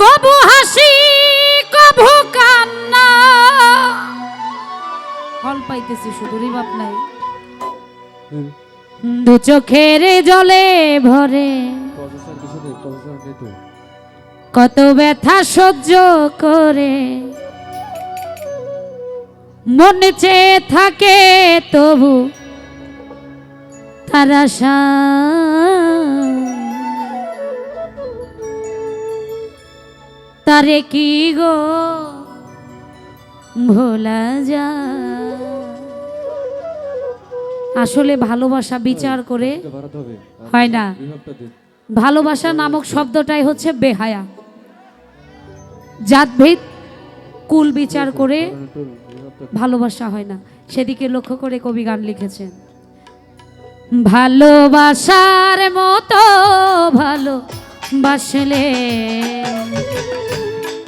কবু হাসি কবু কান্না। ফল পাইতেছি শুধু রে নাই। দু চোখের জলে ভরে। কত ব্যথা সহ্য করে। মন চেয়ে থাকে তবু তার আশা। তারে কি গো ভোলা যা? আসলে ভালোবাসা বিচার করে হয় না। ভালোবাসা নামক শব্দটাই হচ্ছে বেহায়া। জাতভেদ কুল বিচার করে ভালোবাসা হয় না। সেদিকে লক্ষ্য করে কবি গান লিখেছেন। ভালোবাসার মতো ভালো বাসলে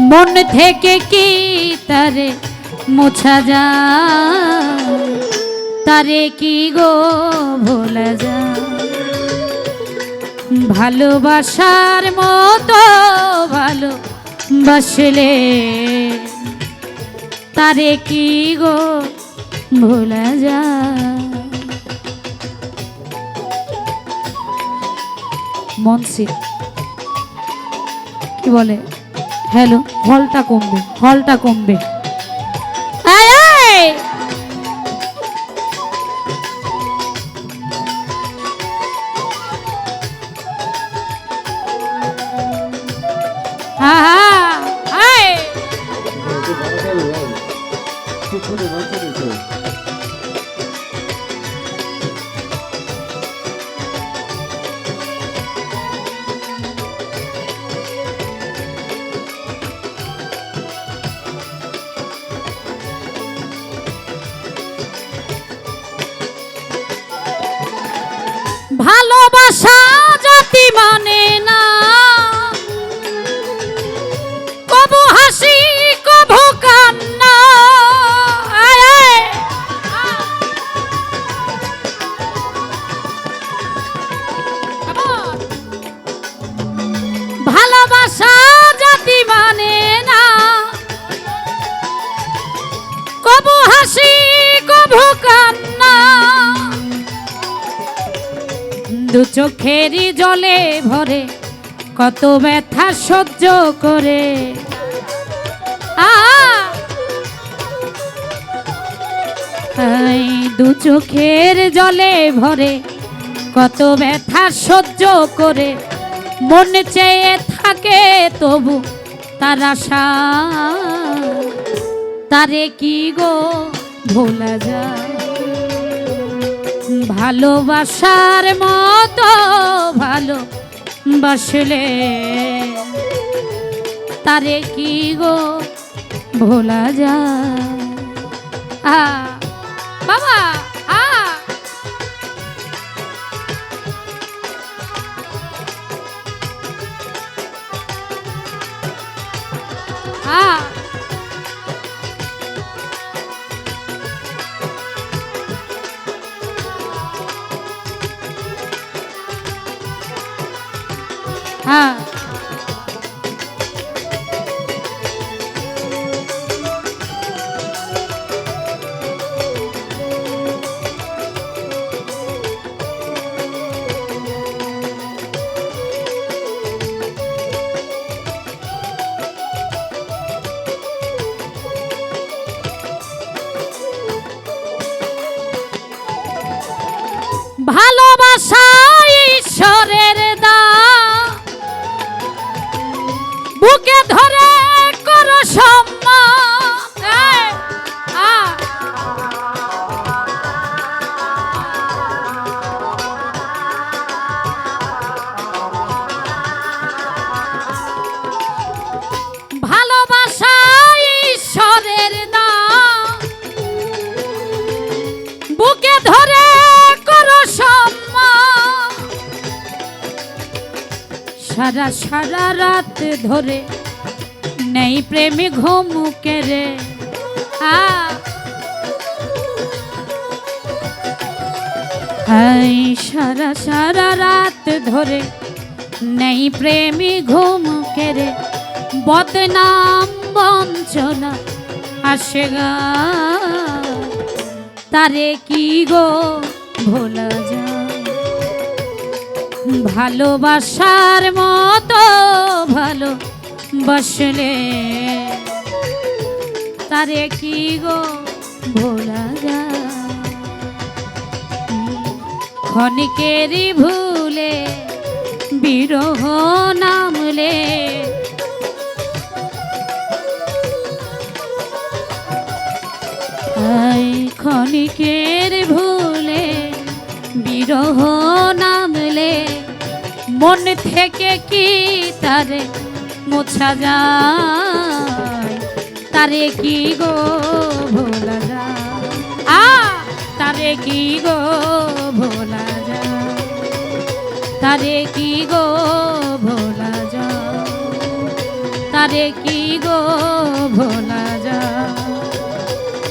মন থেকে কি তারে মোছা যায়? তারে কি গো ভোলা যায়? ভালোবাসার মতো ভালো বাসলে তারে কি গো ভোলা যায়? মনসি, কি বলে? হ্যালো হলটা কমবে হলটা কমবে। আয় আয়! 的马。দু চোখেরই জলে ভরে, কত ব্যথা সহ্য করে। দু চোখের জলে ভরে, কত ব্যথা সহ্য করে। মন চেয়ে থাকে তবু তার আশা। তারে কি গো ভোলা যায়? ভালোবাসার মতো ভালো বাসলে তারে কি গো ভোলা যায়? আ বাবা আ। আ। হ্যাঁ। ভালোবাসা ঈশ্বরের সারা সারা রাত ধরে নেই প্রেমে ঘুমুকে রে। হাই, সারা সারা রাত ধরে নেই প্রেমী ঘুম কেড়ে বদনাম বঞ্চনা আসে গা। তারে কি গো ভোলা যায়? ভালোবাসার মতো ভালো বসলে। তারে কি গো ভোলা যায়? ক্ষণিকেরই ভুলে বিরহ নামলে। ক্ষণিকের ভুলে বিরহ মন থেকে কি তারে মোছা যায়? তারে কি গো ভোলা যায়? আ, তারে কি গো ভোলা যায়? তারে কি গো ভোলা যায়? তারে কি গো ভোলা যায়?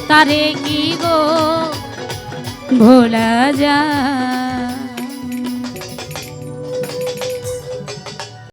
তারে কি গো ভোলা যায়?